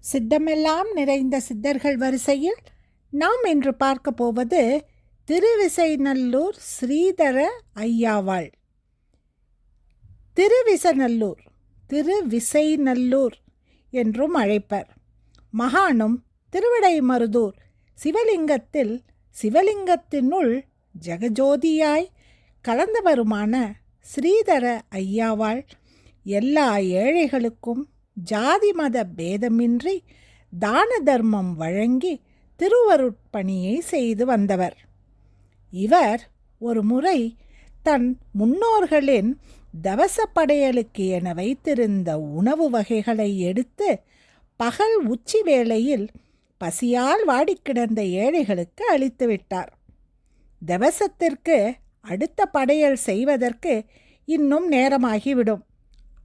சித்தமெல்லாம் நிறைந்த சித்தர்கள் வரிசையில் நாம் இன்று பார்க்க போவது திருவிசைநல்லூர் ஸ்ரீதர ஐயாவாள். திருவிசநல்லூர் திருவிசைநல்லூர் என்றும் அழைப்பர். மகானும் திருவிடைமருதூர் சிவலிங்கத்தில் சிவலிங்கத்தினுள் ஜெகஜோதியாய் கலந்தவருமான ஸ்ரீதர ஐயாவாள். எல்லா ஏழைகளுக்கும் ஜாதி மத பேதமின்றி தான தர்மம் வழங்கி திருவருட்பணியை செய்து வந்தவர். இவர் ஒரு முறை தன் முன்னோர்களின் தவச படையலுக்கு என வைத்திருந்த உணவு வகைகளை எடுத்து பகல் உச்சி வேளையில் பசியால் வாடிக்கிடந்த ஏழைகளுக்கு அளித்துவிட்டார் தவசத்திற்கு அடுத்த படையல் செய்வதற்கு இன்னும் நேரமாகிவிடும்.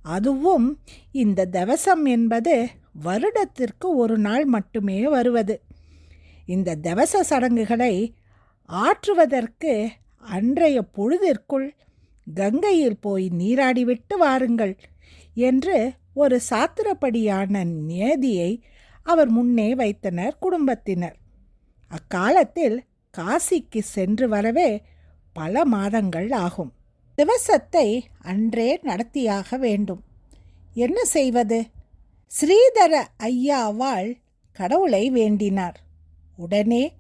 அதுவும் இந்த தவசம் என்பது வருடத்திற்கு ஒரு நாள் மட்டுமே வருவது. இந்த தவச சடங்குகளை ஆற்றுவதற்கு அன்றைய பொழுதிற்குள் கங்கையில் போய் நீராடிவிட்டு வாருங்கள் என்று ஒரு சாத்திரப்படியான நியதியை அவர் முன்னே வைத்தனர் குடும்பத்தினர். அக்காலத்தில் காசிக்கு சென்று வரவே பல மாதங்கள் ஆகும். திவசத்தை அன்றே நடத்தியாக வேண்டும். என்ன செய்வது? ஸ்ரீதர ஐயாவாள் கடவுளை வேண்டினார். உடனே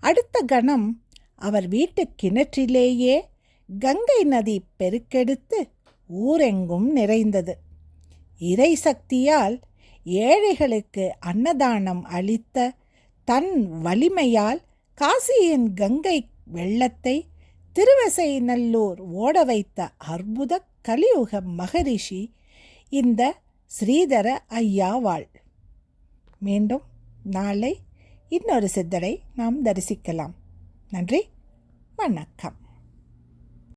அடுத்த கணம் அவர் வீட்டு கிணற்றிலேயே கங்கை நதி பெருக்கெடுத்து ஊரெங்கும் நிறைந்தது. இறை சக்தியால் ஏழைகளுக்கு அன்னதானம் அளித்த தன் வலிமையால் காசியின் கங்கை வெள்ளத்தை திருவசைநல்லூர் ஓட வைத்த அற்புத கலியுக மகரிஷி இந்த ஸ்ரீதர ஐயாவாள் மீண்டும் நாளை இன்னொரு சித்தரை நாம் தரிசிக்கலாம். நன்றி வணக்கம்.